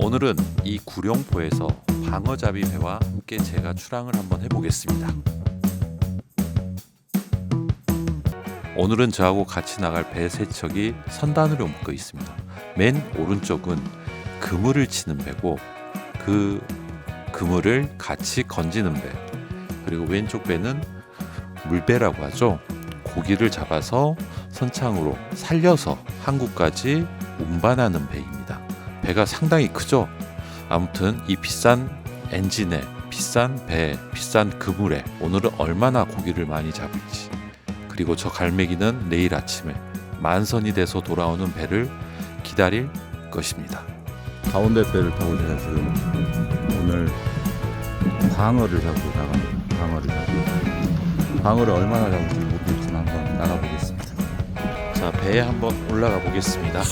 오늘은 이 구룡포에서 방어잡이 배와 함께 제가 출항을 한번 해보겠습니다. 오늘은 저하고 같이 나갈 배 세 척이 선단으로 묶어 있습니다. 맨 오른쪽은 그물을 치는 배고 그 그물을 같이 건지는 배 그리고 왼쪽 배는 물배라고 하죠. 고기를 잡아서 선창으로 살려서 한국까지 운반하는 배입니다. 배가 상당히 크죠. 아무튼 이 비싼 엔진에 비싼 배, 비싼 그물에 오늘은 얼마나 고기를 많이 잡을지 그리고 저 갈매기는 내일 아침에 만선이 돼서 돌아오는 배를 기다릴 것입니다. 가운데 배를 타고 제가 지금 오늘 방어를 잡고 나갑니다. 방어를 잡고 방어를 얼마나 잡을지 모르겠지만 한번 나가보겠습니다. 자 배에 한번 올라가 보겠습니다.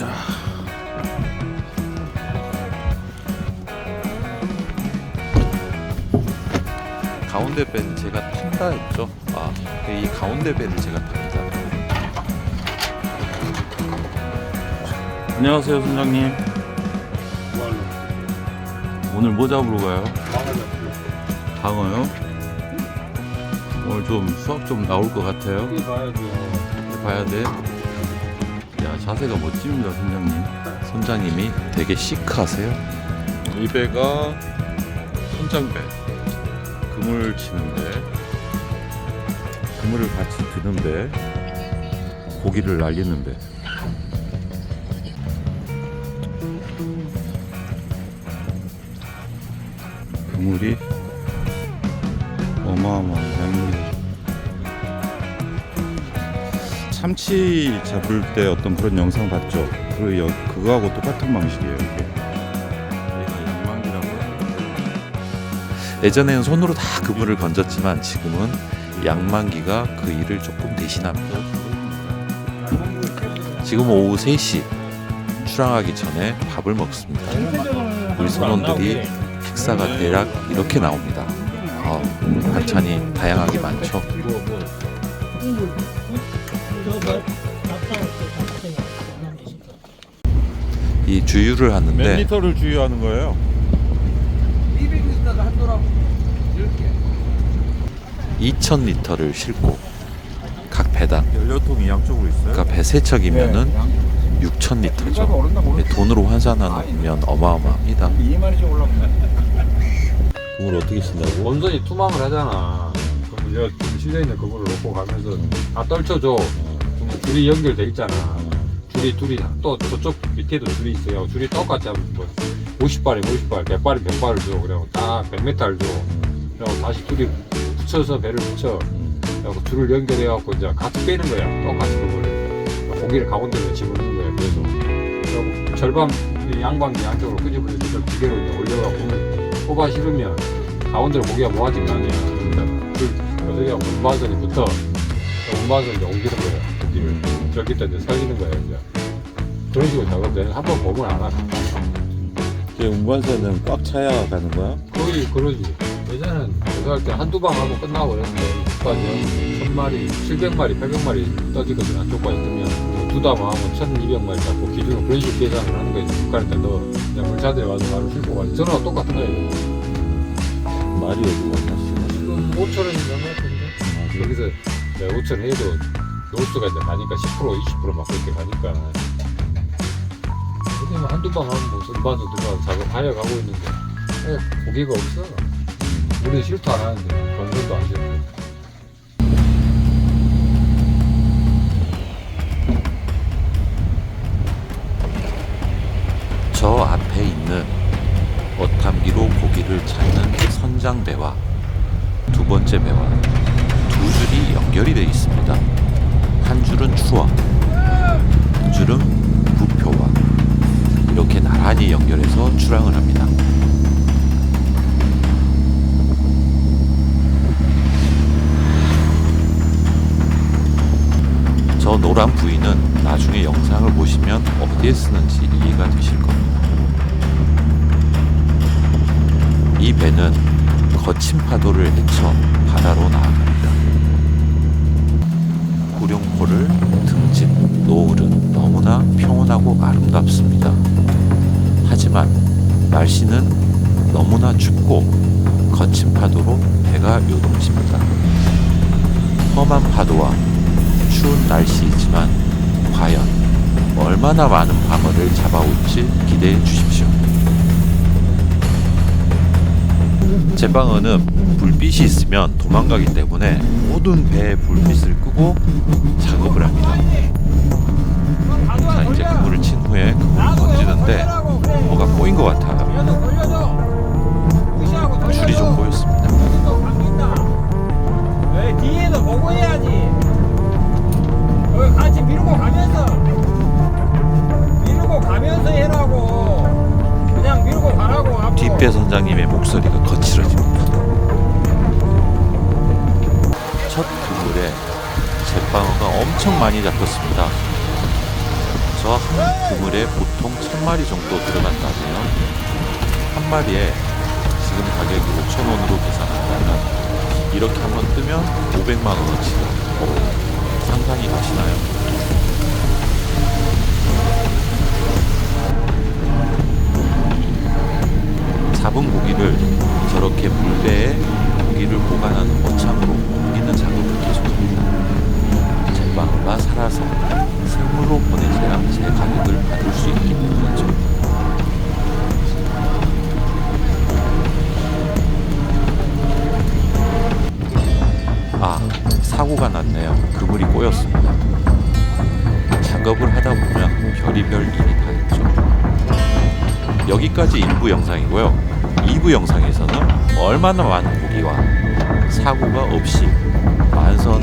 가운데 배는 제가 탄다 했죠. 아, 이 가운데 배를 제가 탑니다. 안녕하세요, 선장님. 오늘 뭐 잡으러 가요? 방어요? 오늘 좀 수확 좀 나올 것 같아요. 봐야 돼. 야 자세가 멋집니다, 선장님. 선장님이 되게 시크하세요. 이 배가 선장배 그물 치는데 그물을 같이 드는데 고기를 날리는 배 그물이 어마어마한 양입니다 참치 잡을 때 어떤 그런 영상 봤죠? 그 여- 그거하고 똑같은 방식이에요 이게 예전에는 손으로 다 그물을 건졌지만 지금은 양만기가 그 일을 조금 대신합니다. 지금 오후 3시 출항하기 전에 밥을 먹습니다. 우리 선원들이 식사가 대략 이렇게 나옵니다. 아, 반찬이 다양하게 많죠. 이 주유를 몇 하는데 리터를 주유하는 거예요? 200리터가 한 도라고 10개 2,000리터를 싣고 각 배당 연료통이 양쪽으로 있어요? 그러니까 배 세척이면은 6,000리터죠. 돈으로 환산하면 어마어마합니다. 2만원씩 올라옵니다 그걸 어떻게 쓴다고? 원선이 투망을 하잖아. 그럼 내가 실려 있는 그거를 놓고 가면서 다 떨쳐줘. 그럼 줄이 연결돼 있잖아. 줄이 둘이 또 저쪽 밑에도 줄이 있어요. 줄이 똑같이 하면 뭐 50발이 50발, 100발이 100발을 줘. 그래고 딱 100m를 줘. 그리고 다시 줄이 붙여서 배를 붙여. 그리고 줄을 연결해갖고 이제 같이 빼는 거야. 똑같이 그거를. 고기를 가운데로 집어넣는 거야. 그래서. 그리고 절반 이 양방이 양쪽으로 끄집어내서 두 개로 이제 올려갖고 뽑아 실으면 가운데로 고기가 모아지면 안 해요. 그러니까 그 여기가 운반선이 붙어 운반선이 이제 옮기는 거예요. 고기를 저기 때 이제 살리는 거예요. 이제 그런 식으로 작업돼. 한번 보면 알아. 이게 운반선은 꽉 차야 가는 거야? 거의 그러지. 예전엔 제가 할때 한두 방 하고 끝나고 그랬는데 이까지 천 마리, 700마리, 800마리 떠지거든 안쪽과 있으면. 두담 하면 1200마리 잡고 기준으로 그런 식으로 계산을 하는 거지. 국가를 때 너, 그냥 물차들에 와서 바로 싣고 가지. 저랑 똑같은 거예요. 말이 사실 지금 5천원인가 같은데 여기서 내가 5천 해도 노스가 이제 가니까 10% 20%막 그렇게 가니까. 그게 뭐 한두 방 하면 뭐 선반도 들어가서 작업 하여 가고 있는데. 에, 고기가 없어 우리는 실도 안 하는데 건설도 안 되고 저 앞에 있는 어탐기로 고기를 찾는 선장 배와 두 번째 배와 두 줄이 연결이 되어 있습니다. 한 줄은 추억, 저 노란 부위는 나중에 영상을 보시면 어디에 쓰는지 이해가 되실 겁니다. 이 배는 거친 파도를 헤쳐 바다로 나아갑니다. 구룡포를 등진 노을은 너무나 평온하고 아름답습니다. 하지만 날씨는 너무나 춥고 거친 파도로 배가 요동칩니다. 험한 파도와 추운 날씨이지만 과연 얼마나 많은 방어를 잡아올지 기대해 주십시오. 제방어는 불빛이 있으면 도망가기 때문에 모든 배의 불빛을 끄고 작업을 합니다. 자 이제 그물을 친 후에 그물을 던지는데 뭐가 꼬인 것 같아요. 뒷배 선장님의 목소리가 거칠어집니다. 첫 그물에 제방어가 엄청 많이 잡혔습니다. 저 한 그물에 보통 천 마리 정도 들어간다네요. 한 마리에 지금 가격이 5천 원으로 계산한다면 이렇게 한번 뜨면 500만 원어치가 상상이 가시나요? 작업을 하다 보면 별의별 일이 다 있죠. 여기까지 1부 영상이고요. 2부 영상에서는 얼마나 많은 고기와 사고가 없이 만선